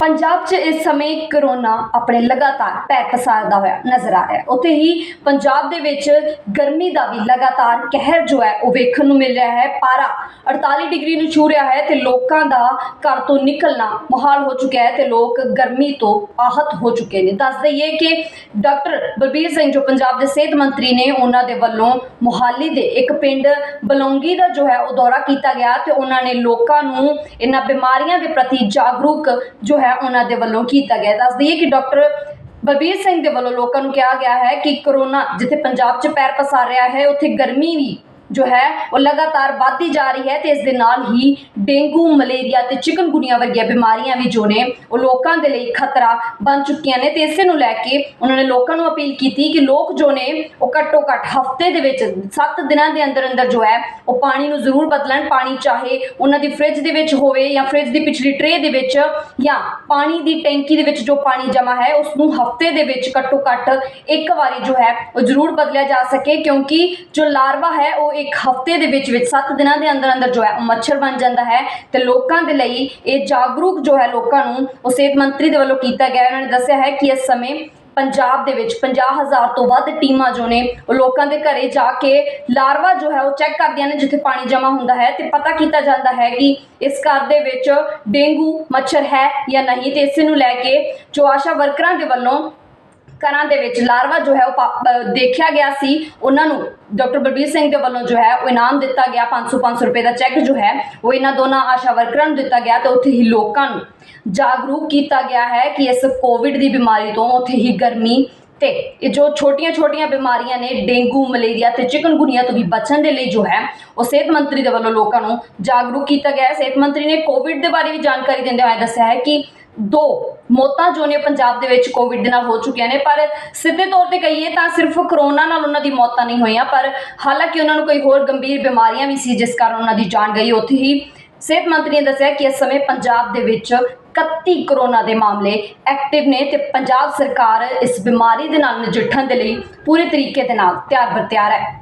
ਪੰਜਾਬ 'ਚ ਇਸ ਸਮੇਂ ਕਰੋਨਾ ਆਪਣੇ ਲਗਾਤਾਰ ਪੈਰ ਪਸਾਰਦਾ ਹੋਇਆ ਨਜ਼ਰ ਆ ਰਿਹਾ ਹੈ। ਉੱਥੇ ਹੀ ਪੰਜਾਬ ਦੇ ਵਿੱਚ ਗਰਮੀ ਦਾ ਵੀ ਲਗਾਤਾਰ ਕਹਿਰ ਜੋ ਹੈ, ਉਹ ਵੇਖਣ ਨੂੰ ਮਿਲ ਰਿਹਾ ਹੈ। ਪਾਰਾ 48 ਡਿਗਰੀ ਨੂੰ ਛੂ ਰਿਹਾ ਹੈ ਤੇ ਲੋਕਾਂ ਦਾ ਘਰ ਤੋਂ ਨਿਕਲਣਾ ਮੁਹਾਲ ਹੋ ਚੁੱਕਿਆ ਹੈ ਤੇ ਲੋਕ ਗਰਮੀ ਤੋਂ ਆਹਤ ਹੋ ਚੁੱਕੇ ਨੇ। ਦੱਸ ਦਈਏ ਕਿ ਡਾਕਟਰ ਬਲਬੀਰ ਸਿੰਘ, ਜੋ ਪੰਜਾਬ ਦੇ ਸਿਹਤ ਮੰਤਰੀ ਨੇ, ਉਹਨਾਂ ਦੇ ਵੱਲੋਂ ਮੁਹਾਲੀ ਦੇ ਇੱਕ ਪਿੰਡ ਬਲੌਂਗੀ ਦਾ ਜੋ ਹੈ, ਉਹ ਦੌਰਾ ਕੀਤਾ ਗਿਆ ਤੇ ਉਹਨਾਂ ਨੇ ਲੋਕਾਂ ਨੂੰ ਇਹਨਾਂ ਬਿਮਾਰੀਆਂ ਦੇ ਪ੍ਰਤੀ ਜਾਗਰੂਕ ਜੋ ਹੈ, ਉਹਨਾਂ ਦੇ ਵੱਲੋਂ ਕੀਤਾ ਗਿਆ ਦੱਸ ਦਈਏ ਕਿ ਡਾਕਟਰ ਬਲਬੀਰ ਸਿੰਘ ਦੇ ਵੱਲੋਂ ਲੋਕਾਂ ਨੂੰ ਕਿਹਾ ਗਿਆ ਹੈ ਕਿ ਕਰੋਨਾ ਜਿੱਥੇ ਪੰਜਾਬ 'ਚ ਪੈਰ ਪਸਾਰ ਰਿਹਾ ਹੈ, ਉੱਥੇ ਗਰਮੀ ਵੀ ਜੋ ਹੈ, ਉਹ ਲਗਾਤਾਰ ਵੱਧਦੀ ਜਾ ਰਹੀ ਹੈ ਤੇ ਇਸ ਦੇ ਨਾਲ ਹੀ ਡੇਂਗੂ, ਮਲੇਰੀਆ ਤੇ ਚਿਕਨਗੁਨੀਆ ਵਰਗੀਆਂ ਬਿਮਾਰੀਆਂ ਵੀ ਜੋ ਨੇ, ਉਹ ਲੋਕਾਂ ਦੇ ਲਈ ਖਤਰਾ ਬਣ ਚੁੱਕੀਆਂ ਨੇ ਤੇ ਇਸੇ ਨੂੰ ਲੈ ਕੇ ਉਹਨਾਂ ਨੇ ਲੋਕਾਂ ਨੂੰ ਅਪੀਲ ਕੀਤੀ ਕਿ ਲੋਕ ਜੋ ਨੇ, ਉਹ ਘੱਟੋ ਘੱਟ ਹਫ਼ਤੇ ਦੇ ਵਿੱਚ 7 ਦਿਨਾਂ ਦੇ ਅੰਦਰ ਅੰਦਰ ਜੋ ਹੈ, ਉਹ ਪਾਣੀ ਨੂੰ ਜ਼ਰੂਰ ਬਦਲਣ। ਪਾਣੀ ਚਾਹੇ ਉਹਨਾਂ ਦੀ ਫ੍ਰਿਜ ਦੇ ਵਿੱਚ ਹੋਵੇ ਜਾਂ ਫ੍ਰਿਜ ਦੀ ਪਿਛਲੀ ਟਰੇ ਦੇ ਵਿੱਚ ਜਾਂ ਪਾਣੀ ਦੀ ਟੈਂਕੀ ਦੇ ਵਿੱਚ ਜੋ ਪਾਣੀ ਜਮਾ ਹੈ, ਉਸ ਨੂੰ ਹਫ਼ਤੇ ਦੇ ਵਿੱਚ ਘੱਟੋ ਘੱਟ ਇੱਕ ਵਾਰੀ ਜੋ ਹੈ, ਉਹ ਜ਼ਰੂਰ ਬਦਲਿਆ ਜਾ ਸਕੇ ਕਿਉਂਕਿ ਜੋ ਲਾਰਵਾ ਹੈ, ਉਹ ਇੱਕ ਹਫ਼ਤੇ ਦੇ ਵਿੱਚ ਵਿੱਚ 7 ਦਿਨਾਂ ਦੇ ਅੰਦਰ ਅੰਦਰ ਜੋ ਹੈ ਮੱਛਰ ਬਣ ਜਾਂਦਾ ਹੈ ਤੇ ਲੋਕਾਂ ਦੇ ਲਈ ਇਹ ਜਾਗਰੂਕ ਜੋ ਹੈ ਲੋਕਾਂ ਨੂੰ ਉਹ ਸਿਹਤ ਮੰਤਰੀ ਦੇ ਵੱਲੋਂ ਕੀਤਾ ਗਿਆ ਉਹਨਾਂ ਨੇ ਦੱਸਿਆ ਹੈ ਕਿ ਇਸ ਸਮੇਂ ਪੰਜਾਬ ਦੇ ਵਿੱਚ 50000 ਤੋਂ ਵੱਧ ਟੀਮਾਂ ਜੋ ਨੇ ਉਹ ਲੋਕਾਂ ਦੇ ਘਰੇ ਜਾ ਕੇ ਲਾਰਵਾ ਜੋ ਹੈ ਉਹ ਚੈੱਕ ਕਰਦੀਆਂ ਨੇ ਜਿੱਥੇ ਪਾਣੀ ਜਮਾ ਹੁੰਦਾ ਹੈ ਤੇ ਪਤਾ ਕੀਤਾ ਜਾਂਦਾ ਹੈ ਕਿ ਇਸ ਘਰ ਦੇ ਵਿੱਚ ਡੇਂਗੂ ਮੱਛਰ ਹੈ ਜਾਂ ਨਹੀਂ ਤੇ ਇਸ ਨੂੰ ਲੈ ਕੇ ਜੋ ਆਸ਼ਾ ਵਰਕਰਾਂ ਦੇ ਵੱਲੋਂ ਘਰਾਂ ਦੇ ਵਿੱਚ ਲਾਰਵਾ ਜੋ ਹੈ ਉਹ ਪਾ- ਦੇਖਿਆ ਗਿਆ ਸੀ। ਉਹਨਾਂ ਨੂੰ ਡਾਕਟਰ ਬਲਬੀਰ ਸਿੰਘ ਦੇ ਵੱਲੋਂ ਜੋ ਹੈ ਉਹ ਇਨਾਮ ਦਿੱਤਾ ਗਿਆ। 500 500 ਰੁਪਏ ਦਾ ਚੈੱਕ ਜੋ ਹੈ ਉਹ ਇਹਨਾਂ ਦੋਨਾਂ ਆਸ਼ਾ ਵਰਕਰਾਂ ਨੂੰ ਦਿੱਤਾ ਗਿਆ ਤੇ ਉੱਥੇ ਹੀ ਲੋਕਾਂ ਨੂੰ ਜਾਗਰੂਕ ਕੀਤਾ ਗਿਆ ਹੈ ਕਿ ਇਸ ਕੋਵਿਡ ਦੀ ਬਿਮਾਰੀ ਤੋਂ ਉੱਥੇ ਹੀ ਗਰਮੀ ਤੇ ਇਹ ਜੋ ਛੋਟੀਆਂ-ਛੋਟੀਆਂ ਬਿਮਾਰੀਆਂ ਨੇ, ਡੇਂਗੂ, ਮਲੇਰੀਆ ਤੇ ਚਿਕਨਗੁਨੀਆ ਤੋਂ ਵੀ ਬਚਣ ਦੇ ਲਈ ਜੋ ਹੈ ਉਹ ਸਿਹਤ ਮੰਤਰੀ ਦੇ ਵੱਲੋਂ ਲੋਕਾਂ ਨੂੰ ਜਾਗਰੂਕ ਕੀਤਾ ਗਿਆ ਹੈ। ਸਿਹਤ ਮੰਤਰੀ ਨੇ ਕੋਵਿਡ ਦੇ ਬਾਰੇ ਵੀ ਜਾਣਕਾਰੀ ਦਿੰਦੇ ਹੋਏ ਦੱਸਿਆ ਹੈ ਕਿ ਦੋ ਮੌਤਾਂ ਜੋ ਨੇ ਪੰਜਾਬ ਦੇ ਵਿੱਚ ਕੋਵਿਡ ਦੇ ਨਾਲ ਹੋ ਚੁੱਕੀਆਂ ਨੇ, ਪਰ ਸਿੱਧੇ ਤੌਰ ਤੇ ਕਹੀਏ ਤਾਂ ਸਿਰਫ ਕਰੋਨਾ ਨਾਲ ਉਹਨਾਂ ਦੀ ਮੌਤਾਂ ਨਹੀਂ ਹੋਈਆਂ, ਪਰ ਹਾਲਾਂਕਿ ਉਹਨਾਂ ਨੂੰ ਕੋਈ ਹੋਰ ਗੰਭੀਰ ਬਿਮਾਰੀਆਂ ਵੀ ਸੀ, ਜਿਸ ਕਾਰਨ ਉਹਨਾਂ ਦੀ ਜਾਨ ਗਈ। ਉੱਥੇ ਹੀ ਸਿਹਤ ਮੰਤਰੀ ਨੇ ਦੱਸਿਆ ਕਿ ਇਸ ਸਮੇਂ ਪੰਜਾਬ ਦੇ ਵਿੱਚ 31 ਕਰੋਨਾ ਦੇ ਮਾਮਲੇ ਐਕਟਿਵ ਨੇ ਤੇ ਪੰਜਾਬ ਸਰਕਾਰ ਇਸ ਬਿਮਾਰੀ ਦੇ ਨਾਲ ਨਜਿੱਠਣ ਦੇ ਲਈ ਪੂਰੇ ਤਰੀਕੇ ਦੇ ਨਾਲ ਤਿਆਰ ਬਰ ਤਿਆਰ ਹੈ।